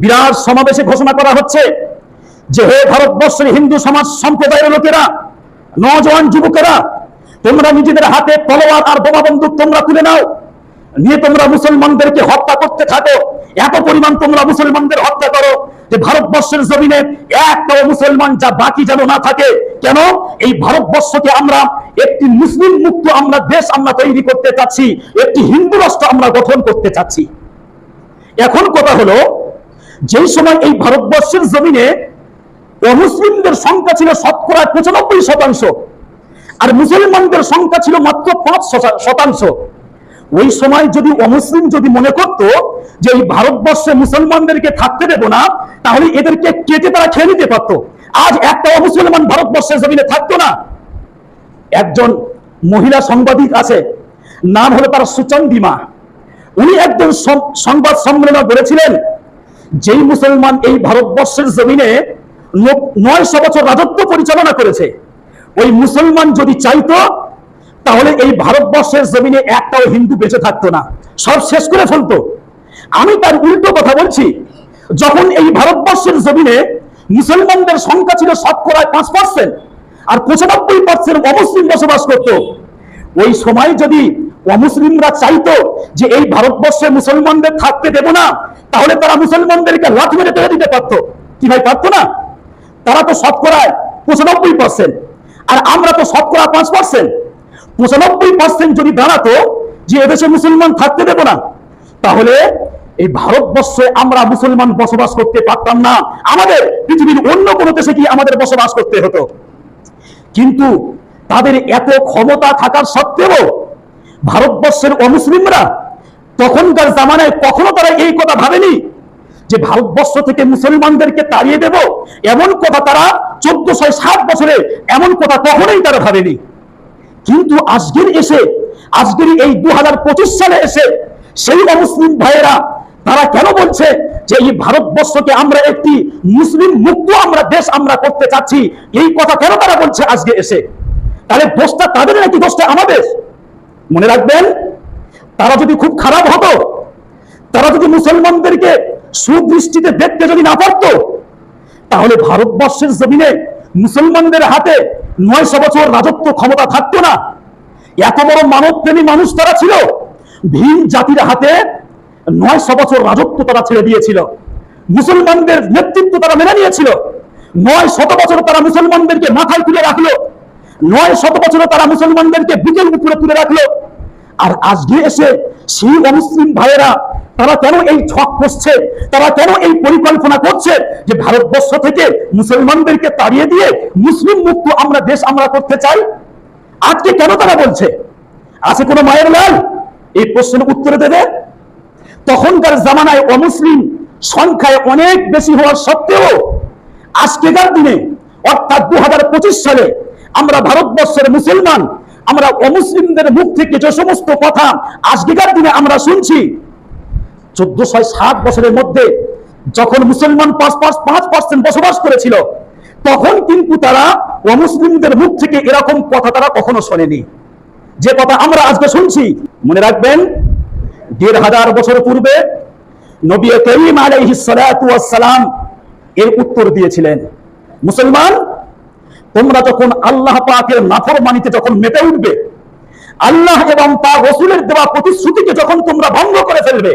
বিরাট সমাবেশে ঘোষণা করা হচ্ছে যে হে ভারতবর্ষের হিন্দু সমাজ সম্প্রদায়ের লোকেরা, নজওয়ান যুবকেরা, তোমরা নিজেদের হাতে তলোয়ার আর বোমা বন্দুক তোমরা তুলে নাও। নিয়ে তোমরা মুসলমানদেরকে হত্যা করতে থাকো। এত পরিমাণ তোমরা মুসলমানদের হত্যা করো যে ভারতবর্ষের জমিনে একটাও মুসলমান যা বাকি যেন না থাকে। কেন? এই ভারতবর্ষকে আমরা একটি মুসলিম মুক্ত আমরা দেশ আমরা তৈরি করতে চাচ্ছি, একটি হিন্দু রাষ্ট্র আমরা গঠন করতে চাচ্ছি। এখন কথা হলো যেই সময় এই ভারতবর্ষের জমিনে অমুসলিমদের সংখ্যা ছিল শতকরা পঁচানব্বই শতাংশ, আর মুসলমানদের সংখ্যা ছিল মাত্র পাঁচ শতা- শতাংশ। ওই সময় যদি অমুসলিম যদি মনে করত যে এই ভারতবর্ষে মুসলমানদেরকে থাকতে দেব না, তাহলে এদেরকে কেটে তারা খেয়ে নিতে পারত। আজ একটা অমুসলমান ভারতবর্ষের জমিনে থাকতো না। একজন মহিলা সাংবাদিক আছে, নাম হলো তার সুচন্দিমা। উনি একজন সংবাদ সম্মেলনে বলেছিলেন যেই মুসলমান এই ভারতবর্ষের জমিনে নয়শো বছর রাজত্ব পরিচালনা করেছে, ওই মুসলমান যদি চাইতো, তাহলে এই ভারতবর্ষের জমিনে একটাও হিন্দু বেঁচে থাকতো না। সব শেষ করে ফেলতো। আমি তার উল্টো কথা বলছি, যখন এই ভারতবর্ষের জমিনে মুসলমানদের সংখ্যা ছিল শতকরা পাঁচ পার্সেন্ট আর পঁচানব্বই পার্সেন্ট অমুসলিম বসবাস করত, ওই সময় যদি অমুসলিমরা চাইতো যে এই ভারতবর্ষে মুসলমানদের থাকতে দেব না, তাহলে তারা মুসলমানদেরকে লাথ মেরে তুলে দিতে পারতো। কি ভাই, পারতো না? তারা তো শতকরায় পঁচানব্বই পার্সেন্ট আর আমরা তো শতকরা পাঁচ পার্সেন্ট পঁচানব্বই পার্সেন্ট যদি দাঁড়াতো যে এদেশে মুসলমান থাকতে দেব না, তাহলে এই ভারতবর্ষে আমরা মুসলমান বসবাস করতে পারতাম না। আমাদের পৃথিবীর অন্য কোনো দেশে কি আমাদের বসবাস করতে হতো। কিন্তু তাদের এত ক্ষমতা থাকার সত্ত্বেও ভারতবর্ষের অমুসলিমরা তখনকার জামানায় কখনো তারা এই কথা ভাবেনি যে ভারতবর্ষ থেকে মুসলমানদেরকে তাড়িয়ে দেব। এমন কথা তারা চোদ্দশো সাত বছরে এমন কথা কখনোই তারা ভাবেনি। কিন্তু আজকের এসে, আজকের এই দুই হাজার পঁচিশ সালে এসে সেই অমুসলিম ভাইয়েরা তারা কেন বলছে যে এই ভারতবর্ষকে আমরা একটি মুসলিম মুক্ত আমরা দেশ আমরা করতে চাচ্ছি? এই কথা কেন তারা বলছে আজকে এসে? তাহলে দোষটা তাদের নাকি? দোষটা আমাদের? মনে রাখবেন, তারা যদি খুব খারাপ হতো, তারা যদি মুসলমানদেরকে সুদৃষ্টিতে দেখতে যদি না পারতো, তাহলে ভারতবর্ষের জমিনে মুসলমানদের হাতে নয়শো বছর রাজত্ব ক্ষমতা থাকতো না। এত বড় মানবপ্রেমী মানুষ তারা ছিল, ভিন জাতির হাতে নয়শো বছর রাজত্ব তারা ছেড়ে দিয়েছিল। মুসলমানদের নেতৃত্ব তারা মেনে নিয়েছিল। নয় শত বছর তারা মুসলমানদেরকে মাথায় তুলে রাখল। নয় শত বছর তারা মুসলমানদেরকে বিকেল উপরে তুলে রাখল। আর আজকে এসে সেই অমুসলিম ভাইয়েরা, তারা কেন এই ছক করছে? তারা কেন এই পরিকল্পনা করছে যে ভারতবর্ষ থেকে মুসলমানদেরকে তাড়িয়ে দিয়ে মুসলিম মুক্ত আমরা দেশ আমরা করতে চাই? আজকে কেন তারা বলছে? আছে কোনো মায়ের লাল এই প্রশ্নের উত্তর দেবে। তখনকার জামানায় অমুসলিম সংখ্যায় অনেক বেশি হওয়ার সত্ত্বেও আজকেকার দিনে, অর্থাৎ দু হাজার পঁচিশ সালে, আমরা ভারতবর্ষের মুসলমান আমরা অমুসলিমদের মুখ থেকে যে সমস্ত কথা আজকেকার দিনে আমরা শুনছি চোদ্দশো সাত বছরের মধ্যে যখন মুসলমান পাঁচ পাঁচ পাঁচ পার্সেন্ট বসবাস করেছিল, তখন কিন্তু তারা অমুসলিমদের মুখ থেকে এরকম কথা তারা কখনো শোনেনি। যে কথা আমরা আজকে শুনছি, মনে রাখবেন, দেড় হাজার বছর পূর্বে নবী করিম আলাইহিস সালাম এর উত্তর দিয়েছিলেন। মুসলমান তোমরা যখন আল্লাহ পাকের নাফরমানিতে যখন মেতে উঠবে, আল্লাহ এবং তা রসুলের দেওয়া প্রতিশ্রুতিকে যখন তোমরা ভঙ্গ করে ফেলবে